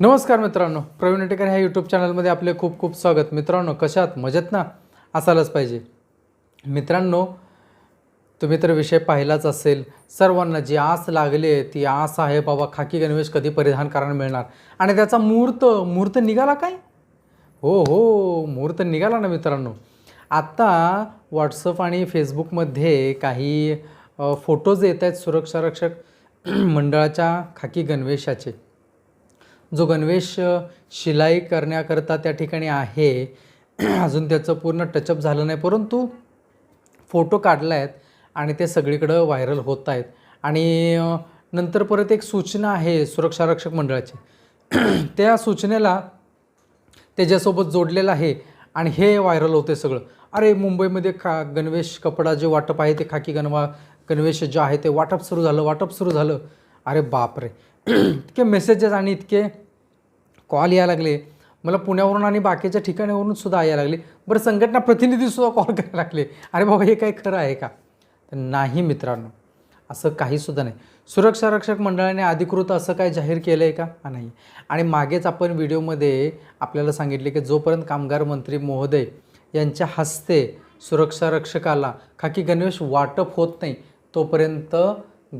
नमस्कार मित्रांनो प्रवीण टेकर ह्या यूट्यूब चॅनलमध्ये आपले खूप खूप स्वागत. मित्रांनो कशात मजेत ना? असायलाच पाहिजे. मित्रांनो तुम्ही तर विषय पाहिलाच असेल. सर्वांना जी आस लागली आहे ती आस आहे बाबा खाकी गणवेश कधी परिधान करायला मिळणार? आणि त्याचा मुहूर्त मुहूर्त निघाला काय? हो हो मुहूर्त निघाला ना मित्रांनो. आत्ता व्हॉट्सअप आणि फेसबुकमध्ये काही फोटोज येत आहेत सुरक्षारक्षक मंडळाच्या खाकी गणवेशाचे. जो गणवेश शिलाई करण्याकरता त्या ठिकाणी आहे अजून त्याचं पूर्ण टचअप झालं नाही परंतु फोटो काढला आहेत आणि ते सगळीकडं व्हायरल होत आहेत आणि नंतर परत एक सूचना आहे सुरक्षारक्षक मंडळाची. त्या सूचनेला त्याच्यासोबत जोडलेलं आहे आणि हे व्हायरल होते सगळं. अरे मुंबईमध्ये खा गणवेश कपडा जे वाटप आहे ते खाकी गणवा गणवेश जे आहे ते वाटप सुरू झालं वाटप सुरू झालं. अरे बापरे. इतके मेसेजेस आणि इतके कॉल यायला लागले. मला पुण्यावरून आणि बाकीच्या ठिकाणावरून सुद्धा यायला लागले. बरं संघटना प्रतिनिधीसुद्धा कॉल करायला लागले. अरे बाबा हे काही खरं आहे का? तर नाही मित्रांनो असं काहीसुद्धा नाही. सुरक्षा रक्षक मंडळाने अधिकृत असं काय जाहीर केलं आहे का नाही. आणि मागेच आपण व्हिडिओमध्ये आपल्याला सांगितले की जोपर्यंत कामगार मंत्री महोदय यांच्या हस्ते सुरक्षा रक्षकाला खाकी गणवेश वाटप होत नाही तोपर्यंत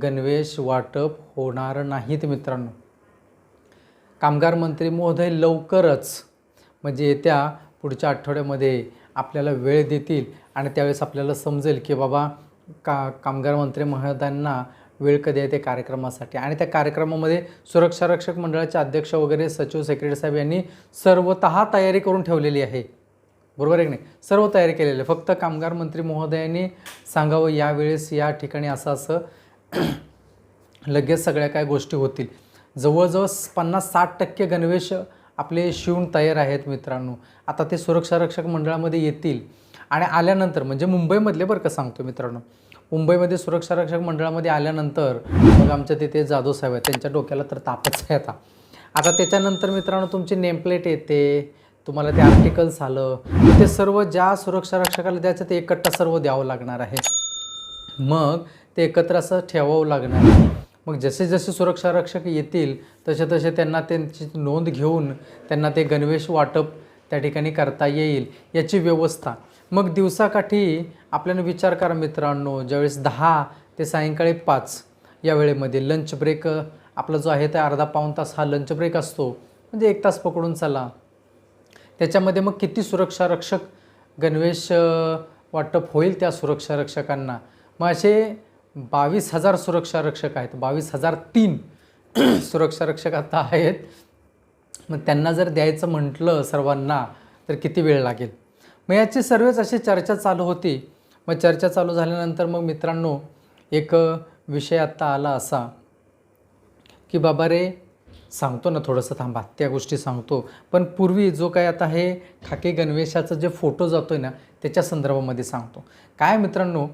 गणवेश वाटप होणार नाहीत मित्रांनो. कामगार मंत्री महोदय लवकरच म्हणजे येत्या पुढच्या आठवड्यामध्ये आपल्याला वेळ देतील आणि त्यावेळेस आपल्याला समजेल की बाबा का कामगार मंत्री महोदयांना वेळ कधी आहे ते कार्यक्रमासाठी. आणि त्या कार्यक्रमामध्ये सुरक्षा रक्षक मंडळाचे अध्यक्ष वगैरे सचिव सेक्रेटरी साहेब यांनी सर्वतः तयारी करून ठेवलेली आहे. बरोबर आहे की नाही? सर्व तयारी केलेली आहे. फक्त कामगार मंत्री महोदयांनी सांगावं यावेळेस या ठिकाणी असं असं लगेच सगळ्या काय गोष्टी होतील. जवळजवळ पन्नास साठ टक्के गणवेश आपले शिवून तयार आहेत मित्रांनो. आता ते सुरक्षा रक्षक मंडळामध्ये येतील. आणि आल्यानंतर म्हणजे मुंबईमधले बरं का सांगतो मित्रांनो. मुंबईमध्ये सुरक्षा रक्षक मंडळामध्ये आल्यानंतर मग आमच्या तिथे जाधव साहेब आहेत. त्यांच्या डोक्याला तर तापच आहे आता. आता त्याच्यानंतर मित्रांनो तुमची नेमप्लेट येते. तुम्हाला ते आर्टिकल्स आलं ते सर्व ज्या सुरक्षा रक्षकाला द्यायचं ते एकट्टा सर्व द्यावं लागणार आहे. मग ते एकत्र असं ठेवावं लागणार आहे. मग जसे जसे सुरक्षा रक्षक येतील तसे तसे त्यांना त्यांची नोंद घेऊन त्यांना ते गणवेश वाटप त्या ठिकाणी करता येईल याची व्यवस्था. मग दिवसाकाठी आपल्याला विचार करा मित्रांनो ज्यावेळेस दहा ते सायंकाळी पाच या वेळेमध्ये लंच ब्रेक आपला जो आहे ते अर्धा पाऊण तास हा लंच ब्रेक असतो. म्हणजे एक तास पकडून चला. त्याच्यामध्ये मग किती सुरक्षा रक्षक गणवेश वाटप होईल त्या सुरक्षा रक्षकांना मग असे बावीस हजार सुरक्षा रक्षक आहेत. बावीस हजार तीन सुरक्षा रक्षक आता आहेत. मग त्यांना जर द्यायचं म्हटलं सर्वांना तर किती वेळ लागेल? मग याची सर्वच अशी चर्चा चालू होती. मग चर्चा चालू झाल्यानंतर मग मित्रांनो एक विषय आत्ता आला असा की बाबा रे सांगतो ना थोडंसं थांबा त्या गोष्टी सांगतो. पण पूर्वी जो काय आता हे ठाके गणवेशाचं जे फोटो जातो आहे ना त्याच्या संदर्भामध्ये सांगतो. काय मित्रांनो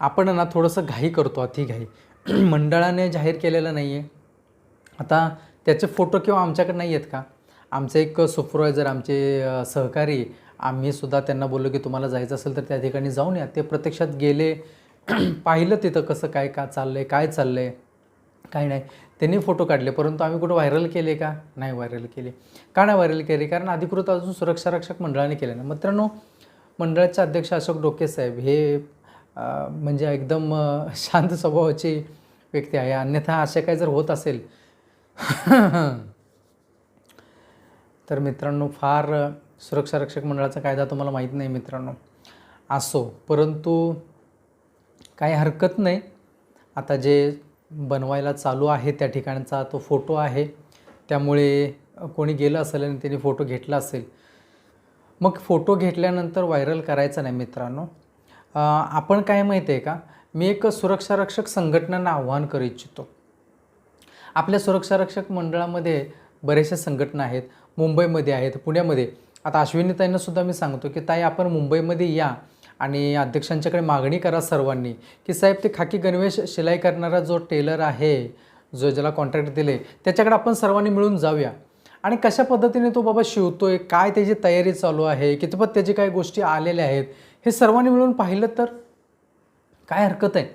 आपण ना थोडंसं घाई करतो अति घाई. मंडळाने जाहीर केलेलं नाही आहे आता त्याचे फोटो किंवा आमच्याकडे नाही आहेत का? आमचे एक सुपरवायझर आमचे सहकारी आम्ही सुद्धा त्यांना बोललो की तुम्हाला जायचं असेल तर त्या ठिकाणी जाऊन या. ते प्रत्यक्षात गेले. पाहिलं तिथं कसं काय का चाललं आहे काय चाललं आहे काही नाही. त्यांनी फोटो काढले. परंतु आम्ही कुठं व्हायरल केले का? नाही व्हायरल केले. का नाही व्हायरल केले? कारण अधिकृत अजून सुरक्षा रक्षक मंडळाने केले ना. मित्रांनो मंडळाचे अध्यक्ष अशोक डोके साहेब हे म्हणजे एकदम शांत स्वभावाची व्यक्ती आहे. अन्यथा असे काही जर होत असेल. तर मित्रांनो फार सुरक्षा रक्षक मंडळाचा कायदा तुम्हाला माहीत नाही मित्रांनो. असो परंतु काही हरकत नाही. आता जे बनवायला चालू आहे त्या ठिकाणचा तो फोटो आहे. त्यामुळे कोणी गेलं असेल आणि त्यांनी फोटो घेतला असेल. मग फोटो घेतल्यानंतर व्हायरल करायचा नाही मित्रांनो. आपण काय माहिती आहे का? मी एक सुरक्षारक्षक संघटनांना आव्हान करू इच्छितो. आपल्या सुरक्षारक्षक मंडळामध्ये बरेचशा संघटना आहेत. मुंबईमध्ये आहेत पुण्यामध्ये. आता अश्विनी सुद्धा मी सांगतो की ताई आपण मुंबईमध्ये या आणि अध्यक्षांच्याकडे मागणी करा सर्वांनी. की साहेब ते खाकी गणवेश शिलाई करणारा जो टेलर आहे जो ज्याला कॉन्ट्रॅक्ट दिले त्याच्याकडे आपण सर्वांनी मिळून जाऊया. आणि कशा पद्धतीने तो बाबा शिवतोय काय त्याची तयारी चालू आहे कितपत त्याची काय गोष्टी आलेल्या आहेत हे सर्वांनी मिळून पाहिलं तर? काय हरकत आहे?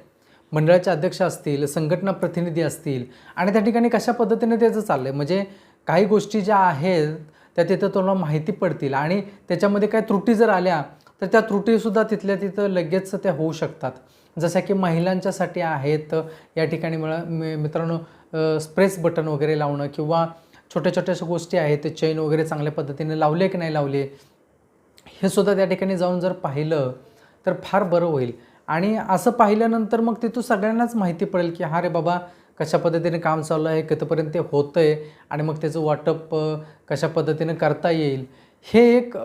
मंडळाचे अध्यक्ष असतील संघटना प्रतिनिधी असतील आणि त्या ठिकाणी कशा पद्धतीने त्याचं चाललं आहे म्हणजे काही गोष्टी ज्या आहेत त्या तिथं तुम्हाला माहिती पडतील. आणि त्याच्यामध्ये काय त्रुटी जर आल्या तर त्या त्रुटीसुद्धा तिथल्या तिथं लगेच त्या होऊ शकतात. जशा की महिलांच्यासाठी आहेत या ठिकाणी मला मी- मित्रांनो स्प्रेस बटन वगैरे लावणं किंवा छोट्या छोट्याशा गोष्टी आहेत चैन वगैरे चांगल्या पद्धतीने लावले की नाही लावले हे सुद्धा त्या ठिकाणी जाऊन जर पाहिलं तर फार बरं होईल. आणि असं पाहिल्यानंतर मग तिथून सगळ्यांनाच माहिती पडेल की हा रे बाबा कशा पद्धतीने काम चालू आहे कितपर्यंत ते होतं आहे आणि मग त्याचं वाटप कशा पद्धतीने करता येईल? हे एक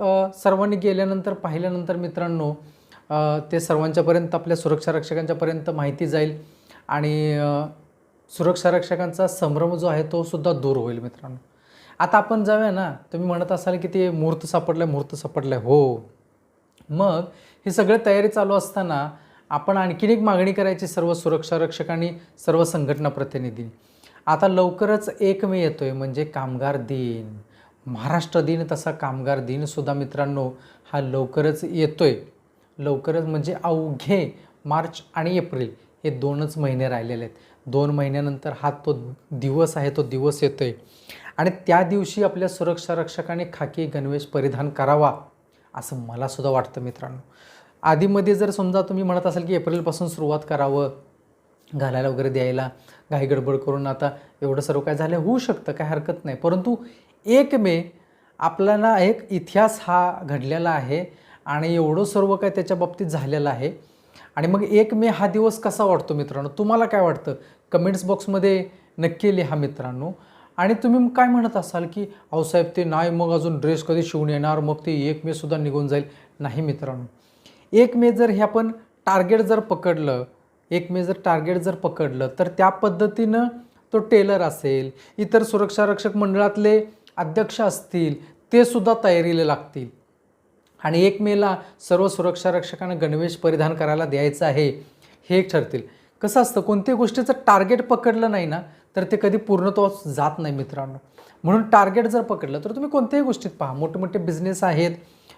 सर्वांनी गेल्यानंतर पाहिल्यानंतर मित्रांनो ते सर्वांच्यापर्यंत आपल्या सुरक्षा रक्षकांच्यापर्यंत माहिती जाईल आणि सुरक्षा रक्षकांचा संभ्रम जो आहे तो सुद्धा दूर होईल मित्रांनो. आता आपण जाऊया ना तुम्ही म्हणत असाल की ते मुहूर्त सापडलं मुहूर्त सापडलं हो. मग ही सगळं तयारी चालू असताना आपण आणखीन एक मागणी करायची सर्व सुरक्षा रक्षक आणि सर्व संघटना प्रतिनिधी. आता लवकरच एक मे येतोय म्हणजे कामगार दिन. महाराष्ट्र दिन तसा कामगार दिनसुद्धा मित्रांनो हा लवकरच येतोय. लवकरच म्हणजे अवघे मार्च आणि एप्रिल हे दोनच महिने राहिलेले आहेत. दोन महिन्यानंतर हा तो दिवस आहे तो दिवस येतोय. आणि त्या दिवशी आपल्या सुरक्षा रक्षकाने खाकी गणवेश परिधान करावा असं मला सुद्धा वाटतं मित्रांनो. आधीमध्ये जर समजा तुम्ही म्हणत असाल की एप्रिलपासून सुरुवात करावं घालायला वगैरे द्यायला घाई गडबड करून आता एवढं सर्व काय झालं होऊ शकतं काय हरकत नाही. परंतु एक मे आपल्याला एक इतिहास हा घडलेला आहे आणि एवढं सर्व काय त्याच्या बाबतीत झालेलं आहे. आणि मग एक मे हा दिवस कसा वाटतो मित्रांनो? तुम्हाला काय वाटतं? कमेंट्स बॉक्समध्ये नक्की लिहा मित्रांनो. आणि तुम्ही काय म्हणत असाल की आऊसाहेब ते नाही मग अजून ड्रेस कधी शिवून येणार? मग ते एक मेसुद्धा निघून जाईल. नाही मित्रांनो. एक मे जर हे आपण टार्गेट जर पकडलं एक मे जर टार्गेट जर पकडलं तर त्या पद्धतीनं तो टेलर असेल इतर सुरक्षा रक्षक मंडळातले अध्यक्ष असतील ते सुद्धा तयारीला लागतील. आणि एक मेला सर्व सुरक्षा रक्षकांना गणवेश परिधान करायला द्यायचं आहे हे ठरतील. कसं असतं कोणत्याही गोष्टीचं टार्गेट पकडलं नाही ना तर ते कधी पूर्णत्वास जात नाही मित्रांनो. म्हणून टार्गेट जर पकडलं तर तुम्ही कोणत्याही गोष्टीत पहा. मोठे मोठे बिझनेस आहेत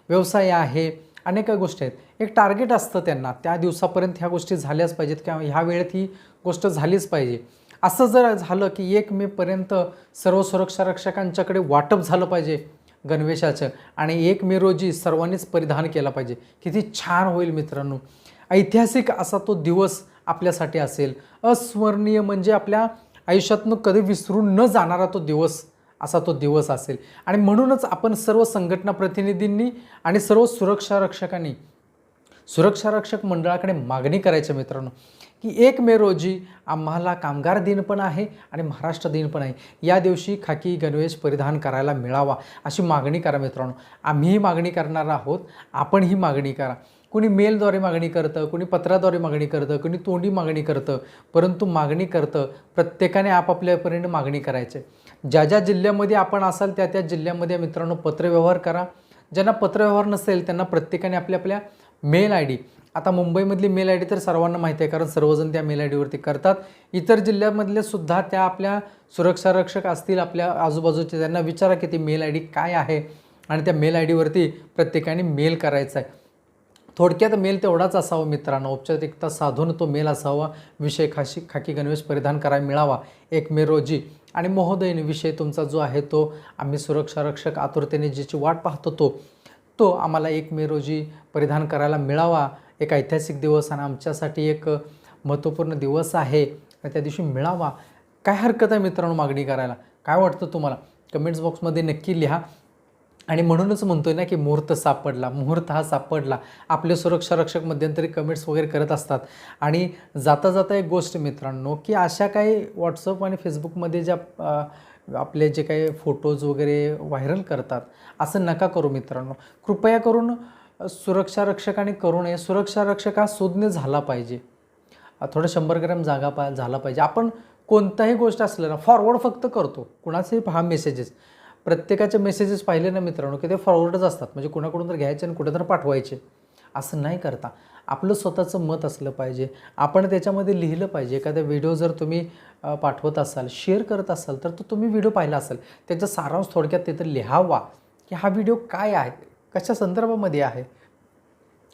व्यवसाय आहे अनेक गोष्टी आहेत. एक टार्गेट असतं त्यांना त्या दिवसापर्यंत ह्या गोष्टी झाल्याच पाहिजेत किंवा ह्या वेळेत ही गोष्ट झालीच पाहिजे. असं जर झालं की एक मेपर्यंत सर्व सुरक्षा रक्षकांच्याकडे वाटप झालं पाहिजे गणवेशाचं आणि एक मे रोजी सर्वांनीच परिधान केला पाहिजे. किती छान होईल मित्रांनो. ऐतिहासिक असा तो दिवस आपल्यासाठी असेल. अस्मरणीय म्हणजे आपल्या आयुष्यातनं कधी विसरून न जाणारा तो दिवस असा तो दिवस असेल. आणि म्हणूनच आपण सर्व संघटना प्रतिनिधींनी आणि सर्व सुरक्षा रक्षकांनी सुरक्षा रक्षक मंडळाकडे मागणी करायच्या मित्रांनो की एक मे रोजी आम्हाला कामगार दिन पण आहे आणि महाराष्ट्र दिन पण आहे. या दिवशी खाकी गणवेश परिधान करायला मिळावा अशी मागणी करा मित्रांनो. आम्हीही मागणी करणार आहोत आपणही मागणी करा. कुणी मेलद्वारे मागणी करतं कुणी पत्राद्वारे मागणी करतं कुणी तोंडी मागणी करतं परंतु मागणी करतं प्रत्येकाने आपापल्यापर्यंत मागणी करायचे. ज्या ज्या जिल्ह्यामध्ये आपण असाल त्या त्या जिल्ह्यामध्ये मित्रांनो पत्रव्यवहार करा. ज्यांना पत्रव्यवहार नसेल त्यांना प्रत्येकाने आपल्या आपल्या मेल आय डी. आता मुंबईमधली मेल आय डी तर सर्वांना माहिती आहे कारण सर्वजण त्या मेल आय डीवरती करतात. इतर जिल्ह्यामधले सुद्धा त्या आपल्या सुरक्षा रक्षक असतील आपल्या आजूबाजूचे त्यांना विचारा की ती मेल आय डी काय आहे? आणि त्या मेल आय डीवरती प्रत्येकाने मेल करायचा आहे. थोडक्यात मेल तेवढाच असावा मित्रांनो. औपचारिकता साधून तो मेल असावा. विषय खाशी खाकी गणवेश परिधान करायला मिळावा. एक मे रोजी. आणि महोदयने विषय तुमचा जो आहे तो आम्ही सुरक्षा रक्षक आतुरतेने ज्याची वाट पाहतो तो तो आम्हाला एक मे रोजी परिधान करायला मिळावा. एक ऐतिहासिक दिवस आणि आमच्यासाठी एक महत्त्वपूर्ण दिवस आहे. त्या दिवशी मिळावा. काय हरकत आहे मित्रांनो मागणी करायला? काय वाटतं तुम्हाला? कमेंट्स बॉक्समध्ये नक्की लिहा. आणि म्हणूनच म्हणतोय ना की मुहूर्त सापडला मुहूर्त हा सापडला. आपले सुरक्षा रक्षक मध्यंतरी कमेंट्स वगैरे करत असतात. आणि जाता जाता एक गोष्ट मित्रांनो की अशा काही व्हॉट्सअप आणि फेसबुकमध्ये ज्या आपले जे काही फोटोज वगैरे व्हायरल करतात असं नका करू मित्रांनो. कृपया करून सुरक्षा रक्षकाने करू नये सुरक्षा रक्षक हा सुज्ञ झाला पाहिजे. थोडं शंभर ग्रॅम जागा पा झाला पाहिजे. आपण कोणताही गोष्ट असलं ना फॉरवर्ड फक्त करतो. कुणाचेही हा मेसेजेस प्रत्येकाचे मेसेजेस पाहिले ना मित्रांनो की ते फॉरवर्डच असतात. म्हणजे कुणाकडून तर घ्यायचे आणि कुठे तर पाठवायचे. असं नाही करता. आपलं स्वतःचं मत असलं पाहिजे. आपण त्याच्यामध्ये लिहिलं पाहिजे. एखादा व्हिडिओ जर तुम्ही पाठवत असाल शेअर करत असाल तर तो तुम्ही व्हिडिओ पाहिला असेल. त्याचा सारांश थोडक्यात तिथं लिहावा की हा व्हिडिओ काय आहे? कशा संदर्भामध्ये आहे?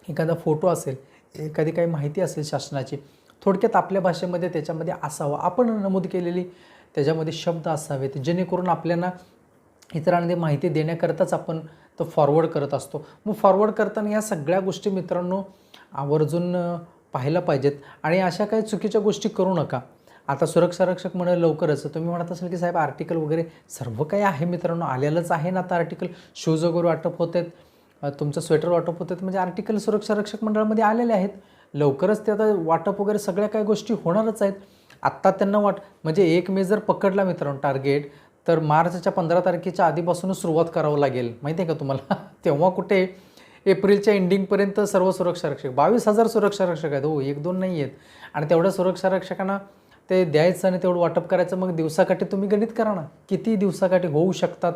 एखादा फोटो असेल एखादी काही माहिती असेल शासनाची थोडक्यात आपल्या भाषेमध्ये त्याच्यामध्ये असावं. आपण नमूद केलेली त्याच्यामध्ये शब्द असावेत. जेणेकरून आपल्याला इतरांना माहिती देण्याकरताच आपण तो फॉरवर्ड करत असतो. मग फॉरवर्ड करताना या सगळ्या गोष्टी मित्रांनो आवर्जून पाहायला पाहिजेत. आणि अशा काही चुकीच्या गोष्टी करू नका. आता सुरक्षा रक्षक म्हणे लवकरच. तुम्ही म्हणत असाल की साहेब आर्टिकल वगैरे सर्व काही आहे मित्रांनो. आलेलंच आहे ना आता आर्टिकल शूज वगैरे वाटप होत आहेत तुमचं स्वेटर वाटप होत आहेत म्हणजे आर्टिकल सुरक्षा रक्षक मंडळामध्ये आलेले आहेत. लवकरच ते आता वाटप वगैरे सगळ्या काही गोष्टी होणारच आहेत. आत्ता त्यांना वाट म्हणजे एक मे जर पकडला मित्रांनो टार्गेट तर मार्चच्या पंधरा तारखेच्या आधीपासूनच सुरुवात करावं लागेल. माहिती आहे का तुम्हाला? तेव्हा कुठे? एप्रिलच्या एंडिंगपर्यंत सर्व सुरक्षा रक्षक बावीस हजार सुरक्षा रक्षक आहेत. हो एक दोन नाही आहेत. आणि तेवढ्या सुरक्षा रक्षकांना ते द्यायचं आणि तेवढं वाटप करायचं मग दिवसाकाठी तुम्ही गणित करा ना. किती दिवसाकाठी होऊ शकतात?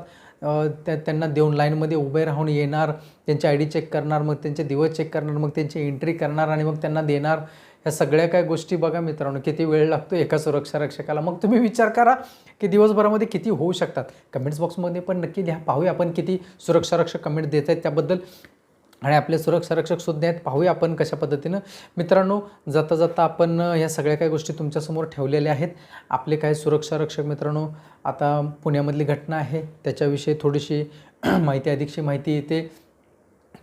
त्या त्यांना देऊन लाईनमध्ये उभे राहून येणार त्यांची आय डी चेक करणार मग त्यांचे दिवस चेक करणार मग त्यांची एंट्री करणार आणि मग त्यांना देणार. ह्या सगळ्या काय गोष्टी बघा मित्रांनो किती वेळ लागतो एका सुरक्षा रक्षकाला. मग तुम्ही विचार करा की दिवसभरामध्ये किती होऊ शकतात. कमेंट्स बॉक्समध्ये पण नक्की द्या पाहूया आपण किती सुरक्षा रक्षक कमेंट देत आहेत त्याबद्दल. आणि आपले सुरक्षा रक्षक सुद्धा आहेत. पाहूया आपण कशा पद्धतीनं. मित्रांनो जाता जाता आपण या ह्या सगळ्या काही गोष्टी तुमच्यासमोर ठेवलेल्या आहेत. आपले काही सुरक्षा रक्षक मित्रांनो आता पुण्यामधली घटना आहे. त्याच्याविषयी थोडीशी माहिती अधिकची माहिती येते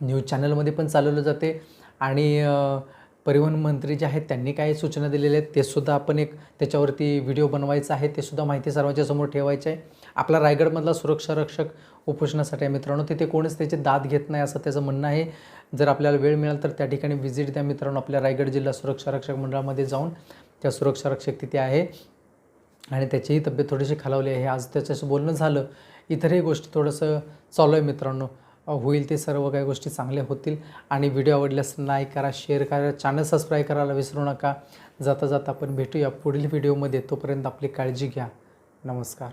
न्यूज चॅनलमध्ये पण चालवलं जाते. आणि परिवहन मंत्री जे आहेत त्यांनी काय सूचना दिलेल्या आहेत तेसुद्धा आपण एक त्याच्यावरती व्हिडिओ बनवायचा आहे तेसुद्धा माहिती सर्वांच्या समोर ठेवायची आहे. आपला रायगडमधला सुरक्षा रक्षक उपोषणासाठी आहे मित्रांनो तिथे कोणीच त्याचे दाद घेत नाही असं त्याचं म्हणणं आहे. जर आपल्याला वेळ मिळाला तर त्या ठिकाणी व्हिजिट द्या मित्रांनो आपल्या रायगड जिल्हा सुरक्षा रक्षक मंडळामध्ये जाऊन त्या सुरक्षा रक्षक तिथे आहे. आणि त्याचीही तब्येत थोडीशी खालावली आहे. आज त्याच्याशी बोलणं झालं. इतरही गोष्टी थोडंसं चालू आहे मित्रांनो. होईल ते सर्व काही गोष्टी चांगल्या होतील. आणि व्हिडिओ आवडल्यास लाईक करा शेअर करा चॅनल सबस्क्राईब करायला विसरू नका. जाता जाता आपण भेटूया पुढील व्हिडिओमध्ये तोपर्यंत आपली काळजी घ्या. नमस्कार.